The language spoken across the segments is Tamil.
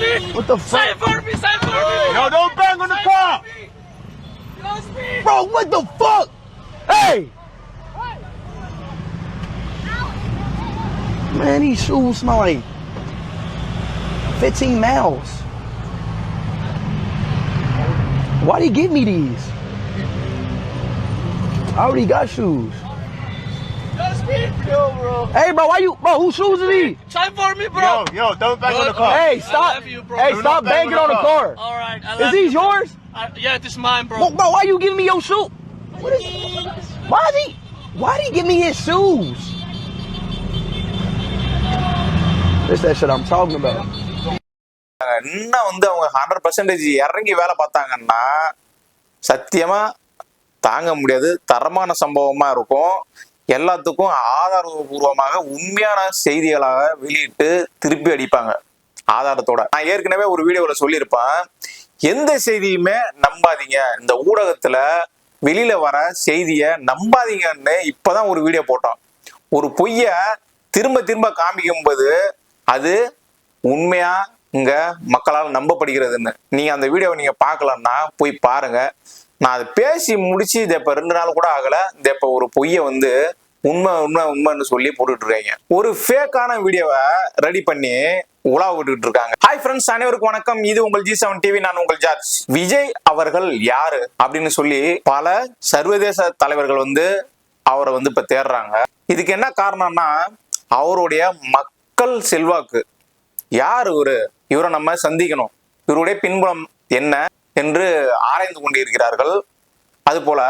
me! What the fuck? Sign for me! Sign for me! Yo, don't bang on the car. Close me! Bro, what the fuck? Hey! Man, these shoes smell like 15 miles. Why'd he give me these? I already got shoes. Yo, bro. Hey, bro, why you, bro, whose shoes are these? Sign for me, bro! Yo, yo, don't bang on the car. Hey, I stop. love you, bro. Hey, Do stop banging on the car. Alright, I Is these you. yours? I, yeah, it is mine, bro. Bro, bro, why you giving me your shoe? What is, why he, why did he give me his shoes? This that shit I'm talking about. இன்னும் வந்து அவங்க ஹண்ட்ரட் பர்சன்டேஜ் இறங்கி வேலை பார்த்தாங்கன்னா சத்தியமா தாங்க முடியாது தரமான சம்பவமா இருக்கும் எல்லாத்துக்கும் ஆதாரபூர்வமாக உண்மையான செய்திகளாக வெளியிட்டு திருப்பி அடிப்பாங்க. ஆதாரத்தோட. நான் ஏற்கனவே ஒரு வீடியோல சொல்லியிருப்பேன். எந்த செய்தியுமே நம்பாதீங்க. இந்த ஊடகத்துல வெளியில வர செய்திய நம்பாதீங்கன்னு இப்பதான் ஒரு வீடியோ போட்டோம். ஒரு பொய்ய திரும்ப திரும்ப காமிக்கும் போது அது உண்மையா இங்க மக்களால் நம்பப்படுகிறதுன்னு. நீங்க அந்த வீடியோவை நீங்க பார்க்கலன்னா போய் பாருங்க. நான் அதை பேசி முடிச்சு இதை இப்போ ரெண்டு நாள் கூட ஆகல. இந்த இப்போ ஒரு பொய்யை வந்து உண்மை உண்மை உண்மைன்னு சொல்லி போட்டுட்டு இருக்காங்க. ஒரு ஃபேக்கான வீடியோவை ரெடி பண்ணி உலா விட்டுட்டு இருக்காங்க. ஹாய் ஃப்ரெண்ட்ஸ் அனைவருக்கும் வணக்கம். இது உங்கள் ஜி செவன் டிவி நான் உங்கள் ஜார்ஜ் விஜய் அவர்கள் யாரு? அப்படின்னு சொல்லி பல சர்வதேச தலைவர்கள் வந்து அவரை வந்து இப்ப தேடுறாங்க. இதுக்கு என்ன காரணம்னா அவருடைய மக்கள் செல்வாக்கு. யார் இவரு? இவரை நம்ம சந்திக்கணும். இவருடைய பின்புலம் என்ன? என்று ஆராய்ந்து கொண்டிருக்கிறார்கள். அதுபோல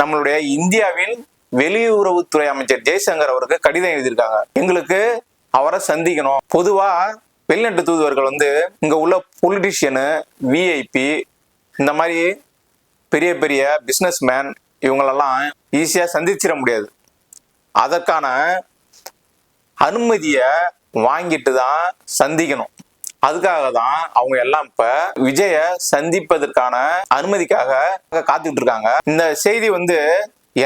நம்மளுடைய இந்தியாவின் வெளியுறவுத்துறை அமைச்சர் ஜெய்சங்கர் அவருக்கு கடிதம் எழுதியிருக்காங்க. எங்களுக்கு அவரை சந்திக்கணும். பொதுவா வெளிநாட்டு தூதுவர்கள் வந்து இங்க உள்ள பொலிட்டிஷியனு விஐபி இந்த மாதிரி பெரிய பெரிய பிஸ்னஸ் மேன் இவங்களெல்லாம் ஈஸியாக சந்திச்சிட முடியாது. அதற்கான அனுமதியை வாங்கிட்டு தான் சந்திக்கணும். அதுக்காக தான் அவங்க எல்லாம் இப்ப விஜய சந்திப்பதற்கான அனுமதிக்காக காத்துக்கிட்டு இருக்காங்க இந்த செய்தி வந்து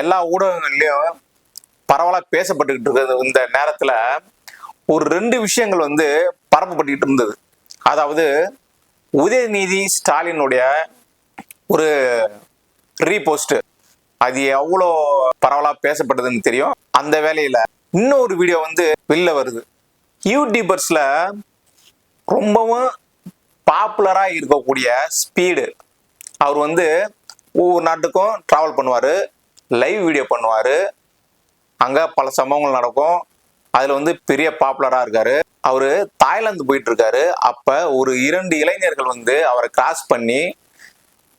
எல்லா ஊடகங்கள்லயும் பரவலா பேசப்பட்டுக்கிட்டு இருக்கிறது இந்த நேரத்துல ஒரு ரெண்டு விஷயங்கள் வந்து பரப்பப்பட்டுக்கிட்டு இருந்தது. அதாவது உதயநிதி ஸ்டாலினுடைய ஒரு ரீபோஸ்ட். அது எவ்வளோ பரவலா பேசப்பட்டதுன்னு தெரியும். அந்த வேலையில இன்னொரு வீடியோ வந்து வெளில வருது. யூடியூபர்ஸ்ல ரொம்பவும் பாப்புலராக இருக்கக்கூடிய ஸ்பீடு அவர் வந்து ஒவ்வொரு நாட்டுக்கும் ட்ராவல் பண்ணுவார் லைவ் வீடியோ பண்ணுவார். அங்கே பல சம்பவங்கள் நடக்கும். அதில் வந்து பெரிய பாப்புலராக இருக்கார். அவர் தாய்லாந்து போயிட்டுருக்காரு அப்போ ஒரு இரண்டு இளைஞர்கள் வந்து அவரை கிராஸ் பண்ணி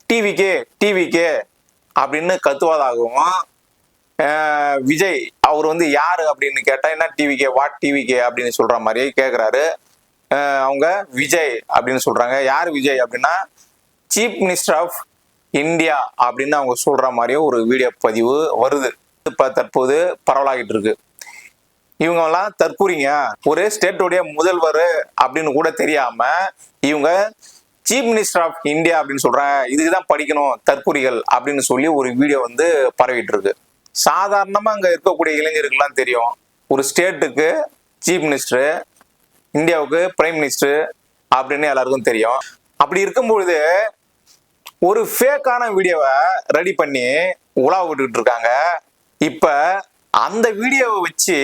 டிவிக்கே டிவிக்கே அப்படின்னு கத்துவதாகவும் விஜய் அவர் வந்து யார்? அப்படின்னு கேட்டால் என்ன டிவிக்கே வாட் டிவிக்கே அப்படின்னு சொல்கிற மாதிரியே கேட்குறாரு அவங்க விஜய் அப்படின்னு சொல்றாங்க. யார் விஜய் அப்படின்னா சீஃப் மினிஸ்டர் ஆஃப் இந்தியா அப்படின்னு அவங்க சொல்ற மாதிரியும் ஒரு வீடியோ பதிவு வருது. இப்போ தற்போது பரவலாகிட்டு இருக்கு. இவங்கெல்லாம் தற்கூறிங்க. ஒரு ஸ்டேட்டோடைய முதல்வர் அப்படின்னு கூட தெரியாம இவங்க சீஃப் மினிஸ்டர் ஆஃப் இந்தியா அப்படின்னு சொல்றாங்க. இதுக்குதான் படிக்கணும் தற்கூறிகள் அப்படின்னு சொல்லி ஒரு வீடியோ வந்து பரவிட்டு இருக்கு. சாதாரணமா அங்க இருக்கக்கூடிய இளைஞர்கள்லாம் தெரியும். ஒரு ஸ்டேட்டுக்கு சீஃப் மினிஸ்டர் இந்தியாவுக்கு பிரைம் மினிஸ்டர் அப்படின்னு எல்லாருக்கும் தெரியும். அப்படி இருக்கும்பொழுது ஒரு ஃபேக்கான வீடியோவை ரெடி பண்ணி உலா விட்டுக்கிட்டு இருக்காங்க. இப்ப அந்த வீடியோவை வச்சு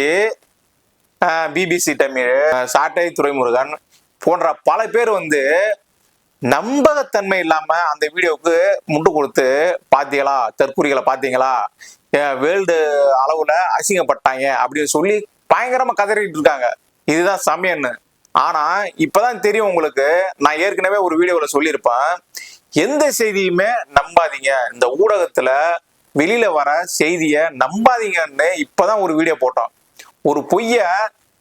பிபிசி தமிழ் சாட்டை துறைமுருகன் போன்ற பல பேர் வந்து நம்பகத்தன்மை இல்லாம அந்த வீடியோவுக்கு முட்டு கொடுத்து பாத்தீங்களா? தற்கூரிகளை பாத்தீங்களா? வேர்ல்டு அளவுல அசிங்கப்பட்டாங்க. அப்படின்னு சொல்லி பயங்கரமா கதறிட்டு இருக்காங்க. இதுதான் சமயம்னு. ஆனா இப்பதான் தெரியும் உங்களுக்கு. நான் ஏற்கனவே ஒரு வீடியோல சொல்லியிருப்பேன். எந்த செய்தியுமே நம்பாதீங்க. இந்த ஊடகத்துல வெளியில வர செய்திய நம்பாதீங்கன்னு இப்பதான் ஒரு வீடியோ போட்டோம். ஒரு பொய்ய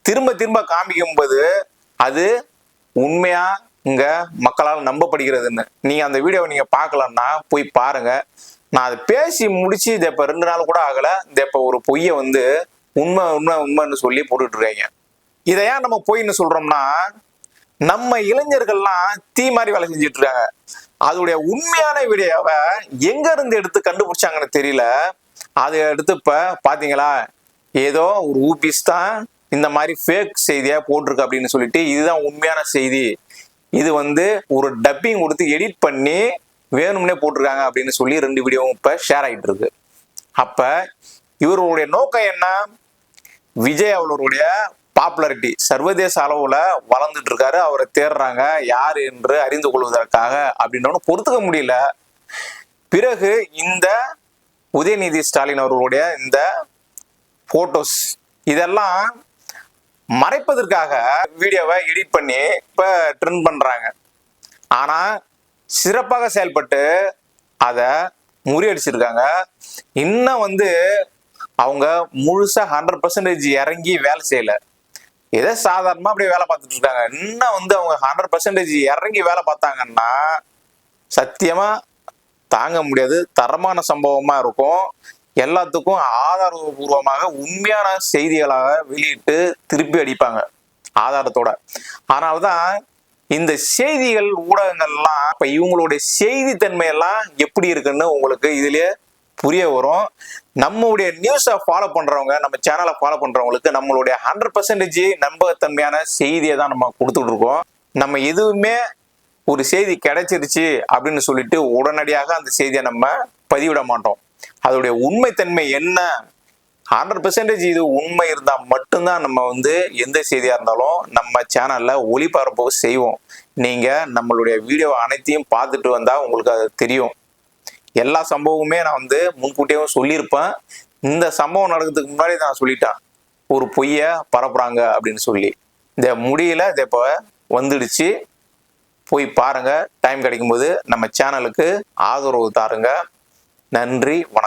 திரும்ப திரும்ப காமிக்கும் போது அது உண்மையா இங்க மக்களால் நம்பப்படுகிறதுன்னு. நீங்க அந்த வீடியோவை நீங்க பார்க்கலன்னா போய் பாருங்க. நான் அதை பேசி முடிச்சு இதை இப்ப ரெண்டு நாள் கூட ஆகல. இந்த இப்ப ஒரு பொய்ய வந்து உண்மை உண்மை உண்மைன்னு சொல்லி போட்டுட்டு இருக்காங்க. இதை ஏன் நம்ம பொய்ன்னு சொல்றோம்னா நம்ம இளைஞர்கள்லாம் தீ மாதிரி வேலை செஞ்சுட்டு இருக்காங்க. அதோடைய உண்மையான வீடியோவை எங்க இருந்து எடுத்து கண்டுபிடிச்சாங்கன்னு தெரியல. அதை எடுத்து இப்ப பாத்தீங்களா? ஏதோ ஒரு ஊபிஸ் தான் இந்த மாதிரி ஃபேக் செய்தியா போட்டிருக்கு அப்படின்னு சொல்லிட்டு இதுதான் உண்மையான செய்தி. இது வந்து ஒரு டப்பிங் கொடுத்து எடிட் பண்ணி வேணும்னே போட்டிருக்காங்க அப்படின்னு சொல்லி ரெண்டு வீடியோவும் இப்ப ஷேர் ஆகிட்டு இருக்கு. அப்ப இவர்களுடைய நோக்கம் என்ன? விஜய் அவர்களுடைய பாப்புலாரிட்டி சர்வதேச அளவுல வளர்ந்துட்டு இருக்காரு அவரை தேடுறாங்க. யார் என்று அறிந்து கொள்வதற்காக அப்படின்னு பொறுத்துக்க முடியல. பிறகு இந்த உதயநிதி ஸ்டாலின் அவர்களுடைய இந்த போட்டோஸ் இதெல்லாம் மறைப்பதற்காக வீடியோவை எடிட் பண்ணி இப்ப ட்ரெண்ட் பண்றாங்க. ஆனா சிறப்பாக செயல்பட்டு அதை முறியடிச்சிருக்காங்க. இன்னும் வந்து அவங்க முழுசாக ஹண்ட்ரட் பர்சன்டேஜ் இறங்கி வேலை செய்யல. ஏதோ சாதாரணமா அப்படியே வேலை பார்த்துட்டு இருக்காங்க. இன்னும் வந்து அவங்க ஹண்ட்ரட் பர்சன்டேஜ் இறங்கி வேலை பார்த்தாங்கன்னா சத்தியமா தாங்க முடியாது. தரமான சம்பவமா இருக்கும். எல்லாத்துக்கும் ஆதாரபூர்வமாக உண்மையான செய்திகளாக வெளியிட்டு திருப்பி அடிப்பாங்க. ஆதாரத்தோட. அதனாலதான் இந்த செய்திகள் ஊடகங்கள்லாம் இப்போ இவங்களுடைய செய்தித்தன்மையெல்லாம் எப்படி இருக்குன்னு உங்களுக்கு இதுலேயே புரிய வரும். நம்மளுடைய நியூஸை ஃபாலோ பண்றவங்க நம்ம சேனலை ஃபாலோ பண்றவங்களுக்கு நம்மளுடைய ஹண்ட்ரட் பர்சன்டேஜ் நம்பகத்தன்மையான செய்தியை தான் நம்ம கொடுத்துட்டு இருக்கோம். நம்ம எதுவுமே ஒரு செய்தி கிடைச்சிருச்சு அப்படின்னு சொல்லிட்டு உடனடியாக அந்த செய்தியை நம்ம பதிவிட மாட்டோம். அதோடைய உண்மைத்தன்மை என்ன? ஹண்ட்ரட் பெர்சன்டேஜ் இது உண்மை இருந்தால் மட்டும்தான் நம்ம வந்து எந்த செய்தியாக இருந்தாலும் நம்ம சேனலில் ஒளிபரப்பு செய்வோம். நீங்கள் நம்மளுடைய வீடியோ அனைத்தையும் பார்த்துட்டு வந்தால் உங்களுக்கு அது தெரியும். எல்லா சம்பவமுமே நான் வந்து முன்கூட்டியே சொல்லியிருப்பேன். இந்த சம்பவம் நடக்கிறதுக்கு முன்னாடி நான் சொல்லிட்டேன். ஒரு பொய்ய பரப்புறாங்க அப்படின்னு சொல்லி. இந்த முடியல இது இப்போ வந்துடுச்சு. போய் பாருங்க. டைம் கிடைக்கும்போது நம்ம சேனலுக்கு ஆதரவு தாருங்க. நன்றி வணக்கம்.